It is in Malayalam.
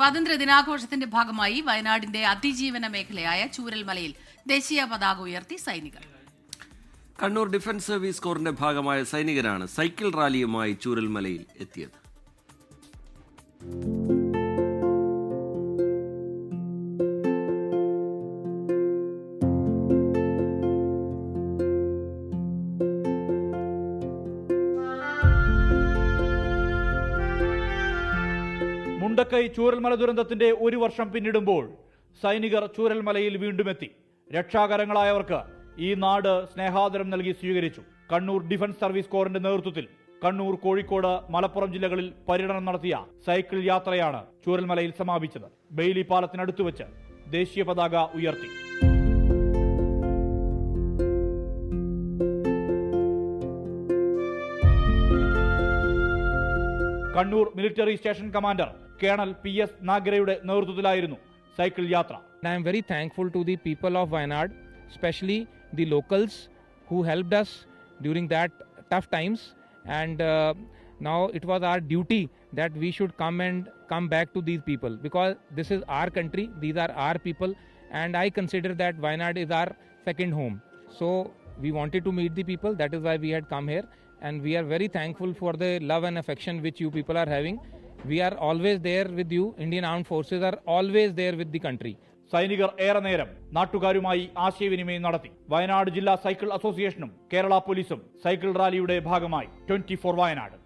സ്വാതന്ത്ര്യ ദിനാഘോഷത്തിന്റെ ഭാഗമായി വയനാടിന്റെ അതിജീവന മേഖലയായ ചൂരൽമലയിൽ ദേശീയ പതാക ഉയർത്തി സൈനികർ. കണ്ണൂർ ഡിഫൻസ് സർവീസ് കോറിന്റെ ഭാഗമായ സൈനികരാണ് സൈക്കിൾ റാലിയുമായി ചൂരൽമലയിൽ എത്തിയത്. മുണ്ടക്കൈ ചൂരൽമല ദുരന്തത്തിന്റെ ഒരു വർഷം പിന്നിടുമ്പോൾ സൈനികർ ചൂരൽമലയിൽ വീണ്ടും എത്തി രക്ഷാകരങ്ങളായവർക്ക് ഈ നാട് സ്നേഹാദരം നൽകി സ്വീകരിച്ചു. കണ്ണൂർ ഡിഫൻസ് സർവീസ് കോറിന്റെ നേതൃത്വത്തിൽ കണ്ണൂർ കോഴിക്കോട് മലപ്പുറം ജില്ലകളിൽ പര്യടനം നടത്തിയ സൈക്കിൾ യാത്രയാണ് ചൂരൽമലയിൽ സമാപിച്ചത്. ബെയിലി പാലത്തിനടുത്ത് വെച്ച് ദേശീയ പതാക ഉയർത്തി. Kannur military station commander colonel P S നാഗരയുടെ നേതൃത്വത്തിലായിരുന്നു സൈക്കിൾ യാത്ര And I am very thankful to the people of Wayanad, especially the locals who helped us during that tough times. And uh, now it was our duty that we should come and come back to these people because this is our country, these are our people, and I consider that Wayanad is our second home. So we wanted to meet the people, that is why we had come here, and we are very thankful for the love and affection which you people are having. We are always there with you Indian Armed forces are always there with the country സൈനികർ ഏറെ നേരം നാട്ടുകാരുമായി ആശയവിനിമയം നടത്തി. വയനാട് ജില്ലാ സൈക്കിൾ അസോസിയേഷനും കേരള പോലീസും സൈക്കിൾ റാലിയുടെ ഭാഗമായി. Twenty four Wayanad.